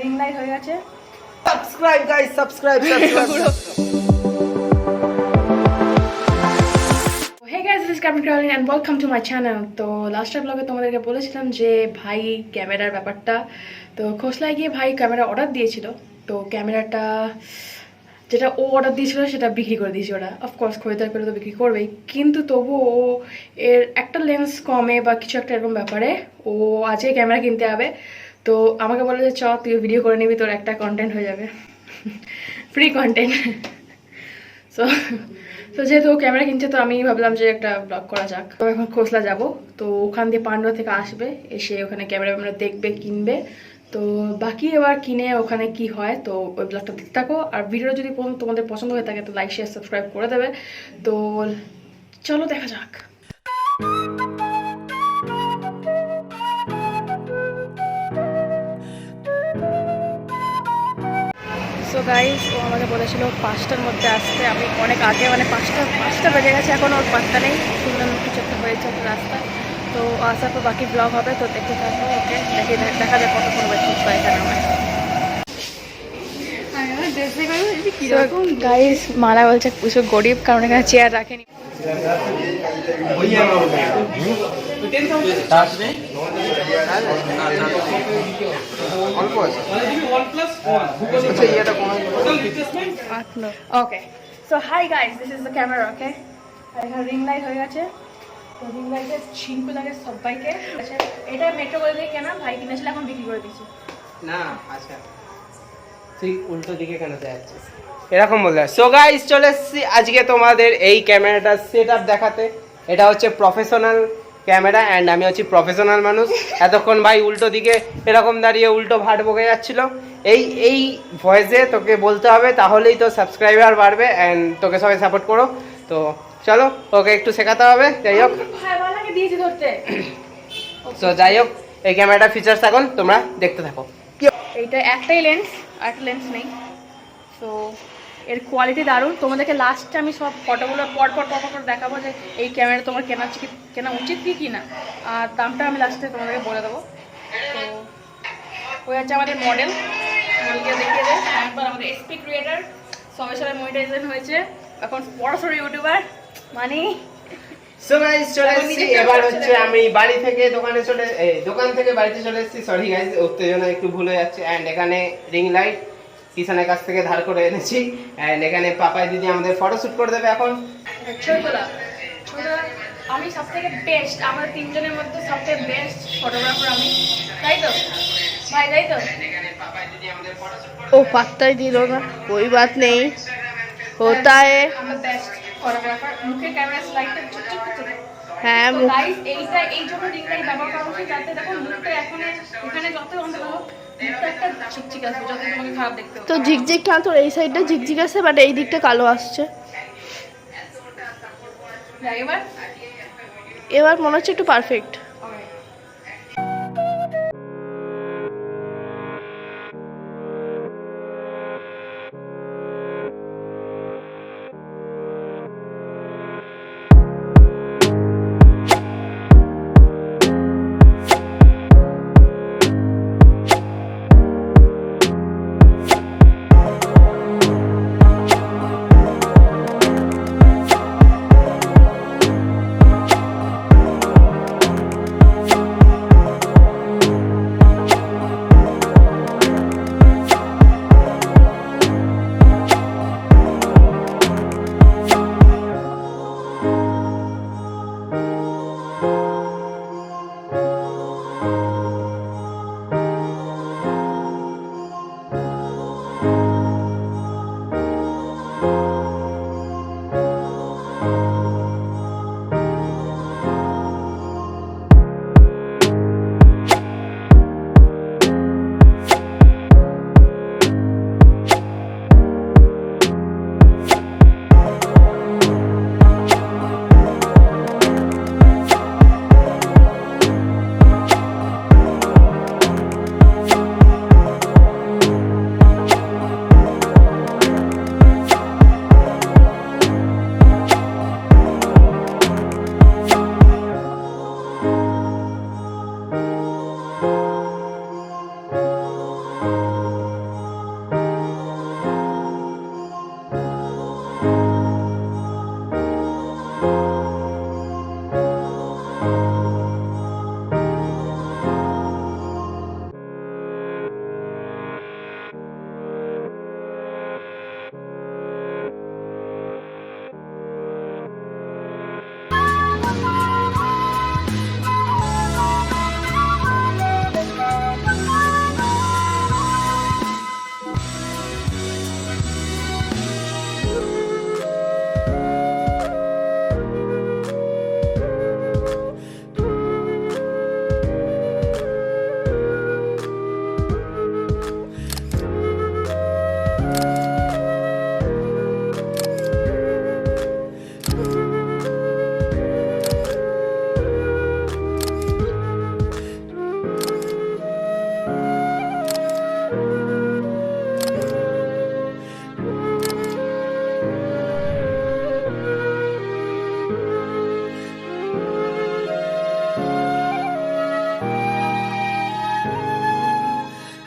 Ring light হয়ে গেছে subscribe guys subscribe subscribe and welcome to my channel তো লাস্টের ব্লগে তোমাদেরকে বলেছিলাম যে ভাই ক্যামেরার ব্যাপারটা। তো খোসলায় গিয়ে ভাই ক্যামেরা অর্ডার দিয়েছিল। তো ক্যামেরাটা যেটা ও অর্ডার দিয়েছিল সেটা বিক্রি করে দিয়েছে ওরা। অফকোর্স খরিদার করে তো বিক্রি করবেই। কিন্তু তবুও ও এর একটা লেন্স কমে বা কিছু একটা এরকম ব্যাপারে ও আজকে ক্যামেরা কিনতে হবে তো আমাকে বলে যে, চ তুই ভিডিও করে নিবি, তোর একটা কন্টেন্ট হয়ে যাবে। ফ্রি কন্টেন্ট সো তো যেহেতু ক্যামেরা কিনছে, তো আমি ভাবলাম যে একটা ব্লগ করা যাক। তো এখন খোসলা যাব। তো ওখান দিয়ে পান্ডুয়া থেকে আসবে, এসে ওখানে ক্যামেরা ক্যামেরা দেখবে, কিনবে। তো বাকি এবার কিনে ওখানে কি হয়, তো ওই ব্লগটা দেখতে থাকো। আর ভিডিওটা যদি তোমাদের পছন্দ হয়ে থাকে, তো লাইক শেয়ার সাবস্ক্রাইব করে দেবে। তো চলো দেখা যাক। সো গাইজ ও আমাকে বলেছিল পাঁচটার মধ্যে আসতে। আমি অনেক আগে মানে পাঁচটা পাঁচটা বেজে গেছে, এখন ওর পাঁচটা নেই। শুনলাম কিছু একটা হয়েছে একটা রাস্তা। তো আসার পর বাকি ব্লগ হবে, তো দেখতে থাকব ওকে দেখে, দেখা যাক কতক্ষণ হয় এখানে আমার। গাইস মালা বলছে কিছু গরিব কারণ এখানে চেয়ার রাখেনি। Okay so hi guys this is the camera okay এখানে রিং লাইট হয়ে গেছে। তো রিং লাইটের ছিনকু লাগে সবাইকে। আচ্ছা এটা মেট্রো করে দিয়ে কেনা? ভাই কিনেছিল এখন বিক্রি করে দিয়েছে। না আচ্ছা। তুই উল্টো দিকে কেন যাচ্ছিস? এরকম বললে সো গাইস চলে এসেছি আজকে তোমাদের এই ক্যামেরাটার সেট দেখাতে। এটা হচ্ছে প্রফেশনাল ক্যামেরা অ্যান্ড আমি হচ্ছি প্রফেশনাল মানুষ। এতক্ষণ ভাই উল্টো দিকে এরকম দাঁড়িয়ে উল্টো ভাট বকে যাচ্ছিল। এই এই ভয়েসে তোকে বলতে হবে তাহলেই তো সাবস্ক্রাইবার বাড়বে অ্যান্ড তোকে সবাই সাপোর্ট করো। তো চলো ওকে একটু শেখাতে হবে যাই হোক। ধরতে। তো যাই হোক এই ক্যামেরাটার ফিচার্স এখন তোমরা দেখতে থাকো। এইটা একটাই লেন্স একটা লেন্স নেই। তো এর কোয়ালিটি দারুণ। তোমাদেরকে লাস্টে আমি সব ফটোগুলো পর পর দেখাবো যে এই ক্যামেরা তোমার কেনা কেনা উচিত কি কি না। আর দামটা আমি লাস্টে তোমাদেরকে বলে দেবো। তো ওই হচ্ছে আমাদের মডেল মডেলকে দেখিয়ে দেয়। আমাদের এসপি ক্রিয়েটার সবাই সবাই মনিটাইজেশন হয়েছে। এখন বড়সড় ইউটিউবার মানে? সো গাইস চলে এসেছি এবার হচ্ছে আমি বাড়ি থেকে দোকানে চলে এই, দোকান থেকে বাড়িতে চলে এসেছি সরি গাইস উত্তেজনা একটু ভুল হয়ে যাচ্ছে এন্ড এখানে রিং লাইট কিষানের কাছ থেকে ধার করে এনেছি এন্ড এখানে পাপাই দিদি আমাদের ফটো শুট করে দেবে এখন ছোটবেলা ছোটবেলা আমি সব থেকে বেস্ট আমাদের তিনজনের মধ্যে সব থেকে বেস্ট ফটোগ্রাফার আমি তাই তো ভাই তাই তো ओ पत्ता ही दिलो ना कोई बात नहीं होता है আমরা বেস্ট ফটোগ্রাফার ক্যামেরা হ্যাঁ তো মুখ- এইটা এই জন্য রিং লাইট ব্যবহার করা উচিত যাতে দেখো মুখটা এখন এখানে যত অন্ধকার হোক, মুখটা একটা ছিকছিক আসবে যত তোমাকে খারাপ দেখতে হবে তো ঝিকঝিক তোর এই সাইডটা ঝিকঝিক আছে বাট এই দিকটা কালো আসছে। এবার? এবার মনে হচ্ছে একটু পারফেক্ট